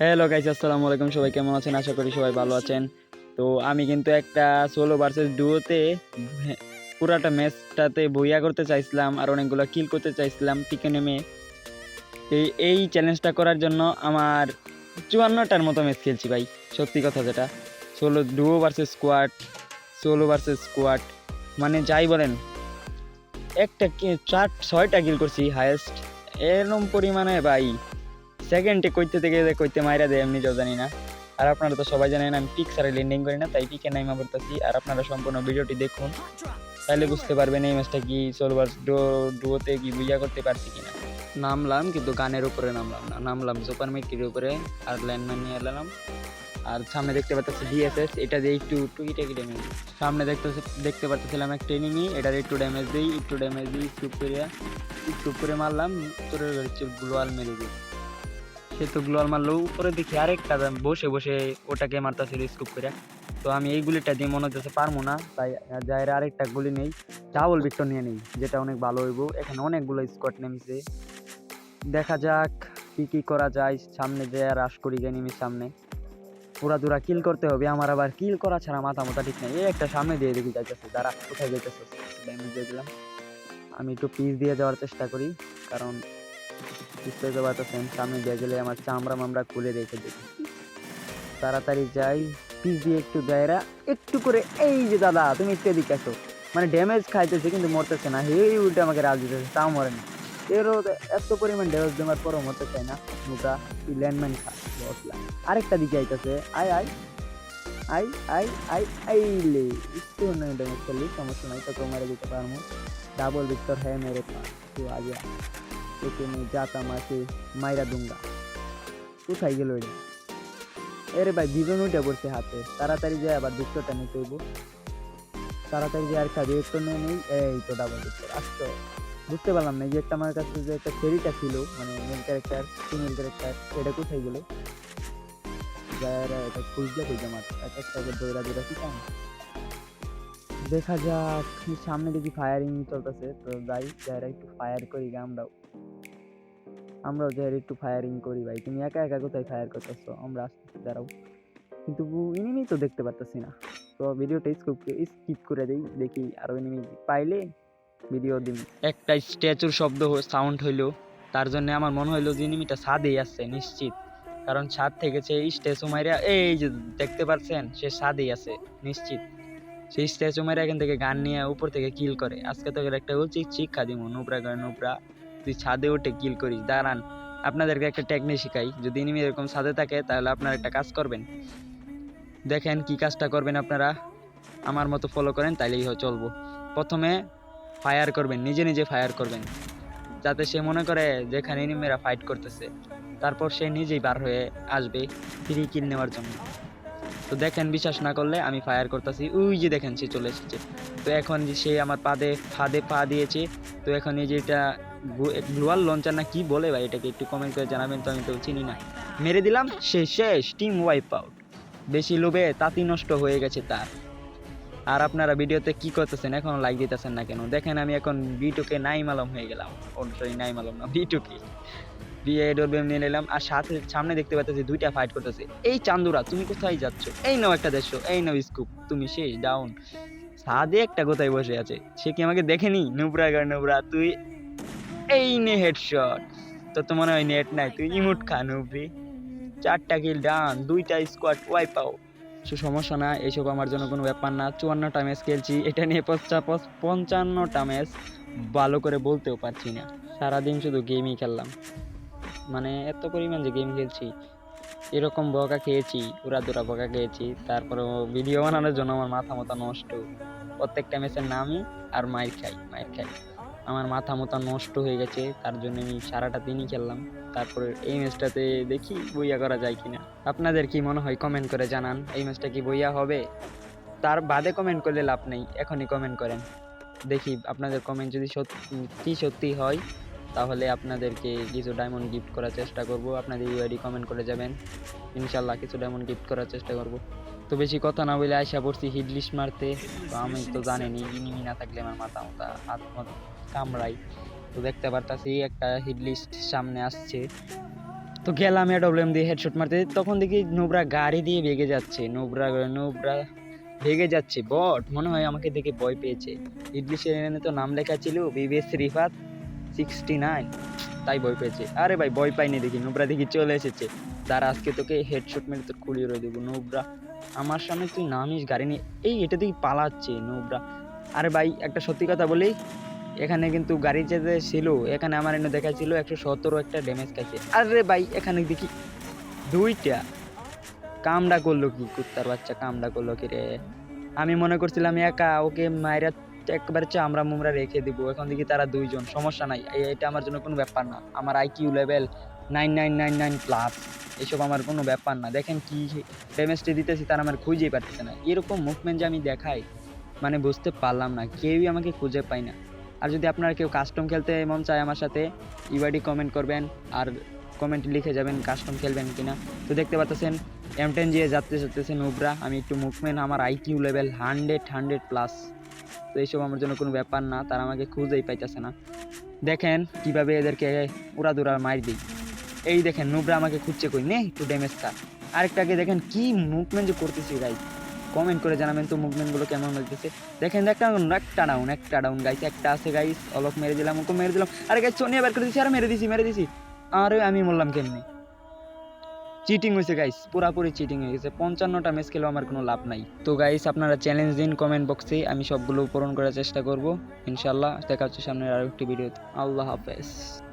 Hello guys আসসালামু আলাইকুম। সবাই কেমন আছেন? আশা করি সবাই ভালো আছেন। তো আমি কিন্তু একটা সোলো ভার্সেস ডুয়োতে পুরাটা ম্যাচটাতে বইয়া করতে চাইছিলাম আর অনেকগুলো কিল করতে চাইছিলাম পিকে নেমে। এই এই চ্যালেঞ্জটা করার জন্য আমার চুয়ান্নটার মতো ম্যাচ খেলছি ভাই, সত্যি কথা যেটা। Solo duo versus squad solo versus squad মানে যাই বলেন, একটা চার, ছয়টা কিল করছি হায়েস্ট এরকম পরিমাণে ভাই সেকেন্ডে কইতে থেকে কইতে মাইরা দেয়, এমনি জানি না। আর আপনারা তো সবাই জানেন, আমি পিকসারে লেন্ডিং করি না, তাই পিকে নাইমা করতেছি আর আপনারা সম্পূর্ণ ভিডিওটি দেখুন, তাহলে বুঝতে পারবেন এই ম্যাচটা কি সোলভার ডুয়োতে কি বুঝা করতে পারছি কিনা। নামলাম, কিন্তু গানের উপরে নামলাম না। নামলাম সুপার মিকির উপরে, আর ল্যান্ডম্যান নিয়ে এলাম। আর সামনে দেখতে পাচ্ছি ডিএসএস এটা দিয়ে একটু টুকিটাকি ড্যামেজ সামনে দেখতে দেখতে পাচ্ছিলাম একটা এনিমি এটার একটু ড্যামেজ দিই, একটু ড্যামেজ দিই স্কুপ করে স্কুপ করে মারলাম, তোর হচ্ছে গ্লোয়াল মেরে দিই সে তো গ্লোয়াল মারলো, উপরে দেখি আরেকটা বসে বসে ওটাকে মারতেছিল স্কুপ করে। তো আমি এই গুলিটা দিয়ে মনে হচ্ছে পারব না, তাই যাইরে আরেকটা গুলি নেই ডাবল বিক্টর নিয়ে নেই, যেটা অনেক ভালো হইব। এখানে অনেকগুলো স্কট নেমেছে। দেখা যাক কি কি করা যায়, সামনে যে রাশ করি গেনিমির সামনে। পুরা দুরা কিল করতে হবে, আমার আবার কিল করা ছাড়া মাথা মাথা ঠিক নেই। এই একটা সামনে দিয়ে দেখি যাইতেছে, দাঁড়া, কোথায় যাইতেছে? ড্যামেজ দিয়ে দিলাম। আমি একটু পিস দিয়ে যাওয়ার চেষ্টা করি, কারণ বুঝতে তো পারতেছেন, সামনে দিয়ে গেলে আমার চামড়া মামড়া খুলে রেখে দেবে। তাড়াতাড়ি যাই, পিস দিয়ে একটু দেয়রা, একটু করে, এই যে দাদা, তুমি একটু এদিকে আসো। মানে ড্যামেজ খাইতেছে কিন্তু মরতেছে না এই উল্টে আমাকে রাজ দিতেছে, তাও মরে না। এরও এত পরিমাণ ড্যামেজ দেওয়ার পরও মরতে চায় না, মুখা তুই ল্যান্ডম্যান খা বসলাম আরেকটা দিকে আইতেছে, আয় আয়। আই আই আই আইলে একটু নয় ড্যামেজ করলি সমস্যা নাই তো মারে দিতে পারব। ডাবল ভিক্টর হ্যাঁ মেরে পাস তুই আগে। ওকে নিয়ে যাতা মাকে মাইরা দুঙ্গা। কোথায় গেল এটা এর ভাই দুজন ওইটা করছে হাতে। তাড়াতাড়ি যায় আবার দুঃখটা নিয়ে চলবো তাড়াতাড়ি যায় আর কাজে একটু নিয়ে নেই। এই তো ডাবল আসতো। বুঝতে পারলাম না যে একটা আমার কাছে যে একটা ফেরিটা ছিল মানে মেন ক্যারেক্টার ফিমেল ক্যারেক্টার এটা কোথায় গেলো? যারা এটা খুঁজতে খুঁজে আমার এক একটা দৌড়া দৌড়া কি কাম দেখা যাক, সামনে দেখি ফায়ারিং চলতেছে, তো যাই, যারা একটু ফায়ার করি আমরাও আমরাও যাই একটু ফায়ারিং করি ভাই, তুমি একা একা কোথায় ফায়ার করতেছো? আমরা আসতেছি, দাঁড়াও। কিন্তু এনিমি তো দেখতে পারতেছি না। তো ভিডিওটা স্কিপ স্কিপ করে দেই, দেখি আরও এনিমি পাইলে ভিডিও দিন একটা স্ট্যাচুর শব্দ সাউন্ড হইল। তার জন্য আমার মনে হইল যে এনিমিটা ছাদেই আছে, নিশ্চিত। কারণ ছাদ থেকে সে স্ট্যাচু মাইরা এই যে দেখতে পাচ্ছেন সে ছাদেই আছে, নিশ্চিত। সেই স্ট্যাচু মাইরা এখান থেকে গান নিয়ে উপর থেকে কিল করে। আজকে তোকে একটা উচিত শিক্ষা দিব নুবরা করে নুবরা। তুই ছাদে উঠে কিল করিস, দাঁড়ান। আপনাদেরকে একটা টেকনিক শিখাই। যদি এনিমি এরকম ছাদে থাকে, তাহলে আপনারা একটা কাজ করবেন। দেখেন কি কাজটা করবেন আপনারা। আমার মতো ফলো করেন, তাইলেই চলবো। প্রথমে ফায়ার করবেন, নিজে নিজে ফায়ার করবেন। যাতে সে মনে করে যেখানে এনিমিরা ফাইট করতেছে। তারপর সে নিজেই বার হয়ে আসবে ফ্রি কিল নেওয়ার জন্য। তো দেখেন, বিশ্বাস না করলে আমি ফায়ার করতেছি। ওই যে দেখেন, সে চলে এসেছে। তো এখন সে আমার পাদে, ফাঁদে পা দিয়েছে, তো এখন এই যে এটা গ্লোয়াল লঞ্চার না কি বলে ভাই? এটাকে একটু কমেন্ট করে জানাবেন তো, আমি তো চিনি না। মেরে দিলাম, সে শেষ টিম ওয়াইপ আউট বেশি লোভে তাঁতি নষ্ট হয়ে গেছে তার। আর আপনারা ভিডিওতে কি করতেছেন? এখন লাইক দিতেছেন না কেন? দেখেন, আমি এখন বিটুকে নাই মালম হয়ে গেলাম। ও সরি নাইম আলম না বিটুকে বিয়ে ডোরবেম নিয়ে নিলাম, আর সাথে সামনে দেখতে পাচ্ছি দুইটা ফাইট করতেছে। এই চান্দুরা, তুমি কোথায় যাচ্ছ? এই নাও একটা দেশ এই নাও স্কুপ তুমি শেষ ডাউন সাদে একটা কোথায় বসে আছে? সে কি আমাকে দেখেনি? নুবরা গার নুবরা, তুই এই নে হেডশট তো তো মনে হয় নেট নাই, তুই ইমুট খান নুবরি চারটা কিল ডান দুইটা স্কোয়াড ওয়াইপ আউট সে সমস্যা না এইসব আমার জন্য কোনো ব্যাপার না। চুয়ান্নটা ম্যাচ খেলছি, এটা নিয়ে পঞ্চা পঞ্চান্নটা ম্যাচ ভালো করে বলতেও পারছি না। সারাদিন শুধু গেমই খেললাম। মানে এত পরিমাণ যে গেম খেলছি, এরকম বকা খেয়েছি উড়া দুরা বকা খেয়েছি তারপরে ভিডিও বানানোর জন্য আমার মাথা মতো নষ্ট। প্রত্যেকটা ম্যাচের নামই আর মাইর খাই মাইর খাই। আমার মাথা মতো নষ্ট হয়ে গেছে, তার জন্য আমি সারাটা দিনই খেললাম। তারপরে এই ম্যাচটাতে দেখি বইয়া করা যায় কিনা। আপনাদের কি মনে হয় কমেন্ট করে জানান, এই ম্যাচটা কি বইয়া হবে? তার বাদে কমেন্ট করলে লাভ নেই, এখনই কমেন্ট করেন। দেখি আপনাদের কমেন্ট যদি সত্যি সত্যি হয়, তাহলে আপনাদেরকে কিছু ডায়মন্ড গিফট করার চেষ্টা করব। আপনাদের ইউআইডি কমেন্ট করে যাবেন। ইনশাল্লাহ কিছু ডায়মন্ড গিফট করার চেষ্টা করব। তো বেশি কথা না বলে আশা পড়ছি হিট লিস্ট মারতে। তো আমি তো জানেনি, ইনিমি না থাকলে আমার মাথা মাথা হাত কামড়াই তো দেখতে পারতাছি, একটা হিট লিস্ট সামনে আসছে। তো গেলাম ডব্লিউএম দিয়ে হেডশট মারতে। তখন দেখি নোবরা গাড়ি দিয়ে ভেগে যাচ্ছে। নোবরা নোবরা ভেগে যাচ্ছে। বট, মনে হয় আমাকে দেখে ভয় পেয়েছে। ইডলি সেরেনে তো নাম লেখা ছিল বিবিএস রিফাত সিক্সটি নাইন তাই ভয় পেয়েছে। আরে ভাই, ভয় পাইনি দেখি। নোবরা দেখি চলে এসেছে। তার আজকে তোকে হেডশট মেরে তোর খুলিয়ে রয়ে দেবো। নোবরা, আমার সামনে তুই নামিস গাড়ি নিয়ে। এই, এটা দেখি পালাচ্ছে নোবরা। আরে ভাই, একটা সত্যি কথা বলি। এখানে কিন্তু গাড়ি যেতে ছিল, এখানে আমার এনে দেখা ছিল একশো সতেরো একটা ড্যামেজ খাইছে আরে ভাই, এখানে দেখি দুইটা। কামডা করল কি কুত্তার বাচ্চা, কামডা করল কি রে? আমি মনে করছিলাম একা, ওকে মায়েরা একবারে চামড়া মুমরা রেখে দিব। এখন দেখি তারা দুইজন, সমস্যা নাই এটা আমার জন্য কোনো ব্যাপার না। আমার IQ level nine nine nine nine plus এসব আমার কোনো ব্যাপার না। দেখেন কি ড্যামেজটি দিতেছি, তারা আমার খুঁজেই পারতেছে না। এরকম মুভমেন্ট যে আমি দেখাই মানে বুঝতে পারলাম না, কেউই আমাকে খুঁজে পায় না। আর যদি আপনারা কেউ কাস্টম খেলতে মন চায় আমার সাথে ইউআইডি কমেন্ট করবেন আর কমেন্ট লিখে যাবেন কাস্টম খেলবেন কিনা। তো দেখতে পাচ্ছেন এম টেন জিয়ে যাতে যাতেছে নুবরা। আমি একটু মুভমেন্ট আমার IQ level hundred hundred plus তো এইসব আমার জন্য কোনো ব্যাপার না, তারা আমাকে খুঁজেই পাইতেছে না। দেখেন কীভাবে এদেরকে উড়াদুরা মার দিই। এই দেখেন নুবরা আমাকে খুঁজছে কই? নে একটু ড্যামেজ খা আরেকটাকে দেখেন কি মুভমেন্ট যে করতেছি গাই কমেন্ট করে জানাবেন তো মুভমেন্টগুলো কেমন লাগতেছে দেখেন, একটা একটা ডাউন একটা ডাউন গাইছে একটা আছে গাইস অলক মেরে দিলাম, ওকে মেরে দিলাম। আরে গাইস সোনিয়া বের করে দিছি, আর, মেরে দিছি মেরে দিছি। আরে, আমি বললাম কেমনি? চিটিং হয়েছে গাইস পুরাপুরি চিটিং হয়ে গেছে। পঞ্চান্নটা ম্যাচ খেলেও আমার কোনো লাভ নাই। তো গাইস আপনারা চ্যালেঞ্জ দিন কমেন্ট বক্সে আমি সবগুলো পূরণ করার চেষ্টা করব। ইনশাল্লাহ দেখা হচ্ছে সামনের আরও একটি ভিডিও আল্লাহ হাফেজ।